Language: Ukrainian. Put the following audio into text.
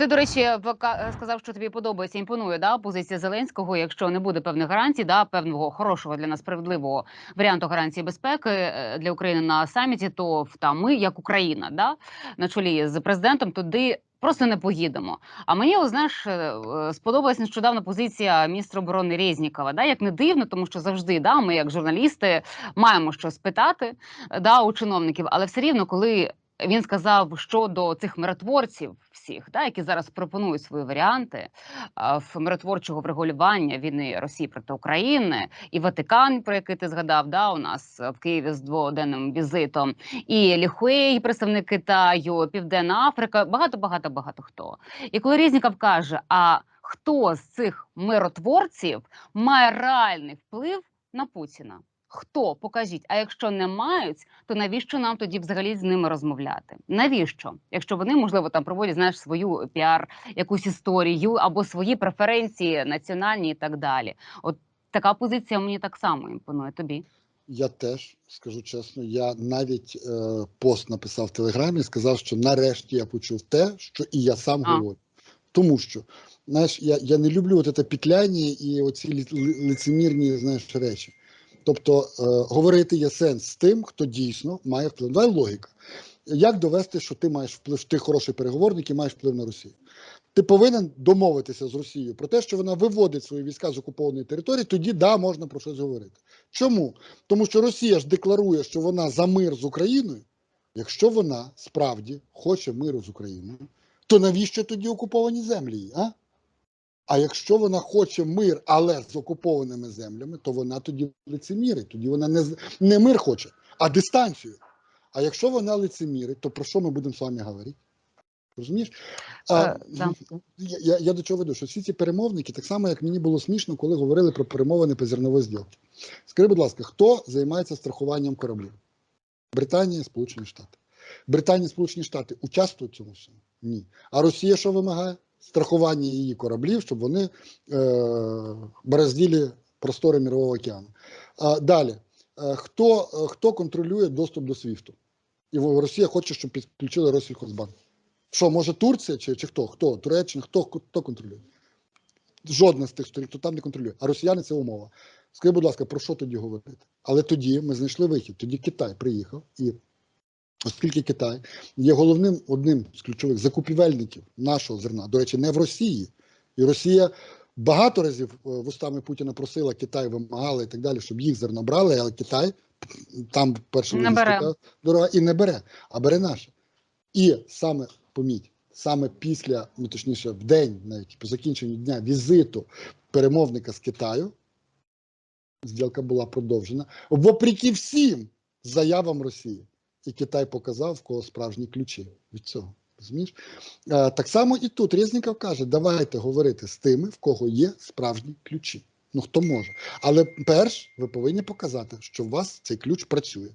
Ти, до речі, пока- сказав, що тобі подобається, імпонує да, позиція Зеленського, якщо не буде певних гарантій, да, певного хорошого для нас справедливого варіанту гарантії безпеки е, для України на саміті, то в- та ми, як Україна, да, на чолі з президентом, туди просто не поїдемо. А мені, о, знаєш, е, е, сподобалась нещодавно позиція міністра оборони Резнікова. Да, як не дивно, тому що завжди да, ми, як журналісти, маємо що спитати е, да, у чиновників, але все рівно, коли він сказав щодо цих миротворців всіх, да, які зараз пропонують свої варіанти в миротворчого врегулювання війни Росії проти України, і Ватикан, про який ти згадав, да, у нас в Києві з дводенним візитом, і Ліхуей, представник Китаю, Південна Африка, багато, багато, багато хто. І коли Різніков каже: а хто з цих миротворців має реальний вплив на Путіна? Хто покажіть? А якщо не мають, то навіщо нам тоді взагалі з ними розмовляти? Навіщо? Якщо вони можливо там проводять знаєш свою піар, якусь історію або свої преференції національні і так далі. От така позиція мені так само імпонує тобі. Я теж скажу чесно, я навіть е, пост написав в Телеграмі і сказав, що нарешті я почув те, що і я сам А. говорю. Тому що, знаєш, я, я не люблю от це петляння і оці лицемірні знаєш, речі. Тобто, е, говорити є сенс з тим, хто дійсно має вплив. Давай логіка. Як довести, що ти маєш вплив, ти хороший переговорник і маєш вплив на Росію? Ти повинен домовитися з Росією про те, що вона виводить свої війська з окупованої території, тоді да, можна про щось говорити. Чому? Тому що Росія ж декларує, що вона за мир з Україною. Якщо вона справді хоче миру з Україною, то навіщо тоді окуповані землі? А? А якщо вона хоче мир, але з окупованими землями, то вона тоді лицемірить. Тоді вона не, не мир хоче, а дистанцію. А якщо вона лицемірить, то про що ми будемо з вами говорити? Розумієш? А, Е, да. я, я, я до чого веду, що всі ці перемовники, так само як мені було смішно, коли говорили про перемовини по зерновій зділки. Скажи, будь ласка, хто займається страхуванням кораблів? Британія, Сполучені Штати. Британія, Сполучені Штати участвують в цьому всьому? Ні. А Росія що вимагає? Страхування її кораблів, щоб вони е, бороздили простори Мірового океану. А, далі, е, хто, е, хто контролює доступ до СВІФТу? І Росія хоче, щоб підключили Россельхозбанк. Що, може Турція чи, чи хто? Хто? Туреччина, хто, хто контролює? Жодна з тих сторін, хто там не контролює. А росіяни це умова. Скажи, будь ласка, про що тоді говорити? Але тоді ми знайшли вихід. Тоді Китай приїхав, і оскільки Китай є головним одним з ключових закупівельників нашого зерна, до речі, не в Росії. І Росія багато разів е, вустами Путіна просила, Китай вимагала і так далі, щоб їх зерно брали, але Китай там перше дорога і не бере, а бере наше. І саме поміть, саме після, ну точніше, в день, навіть по закінченню дня візиту перемовника з Китаю, зділка була продовжена, вопреки всім заявам Росії. І Китай показав, в кого справжні ключі від цього. Розумієш? Так само і тут Резніков каже: давайте говорити з тими, в кого є справжні ключі. Ну хто може. Але перш ви повинні показати, що у вас цей ключ працює.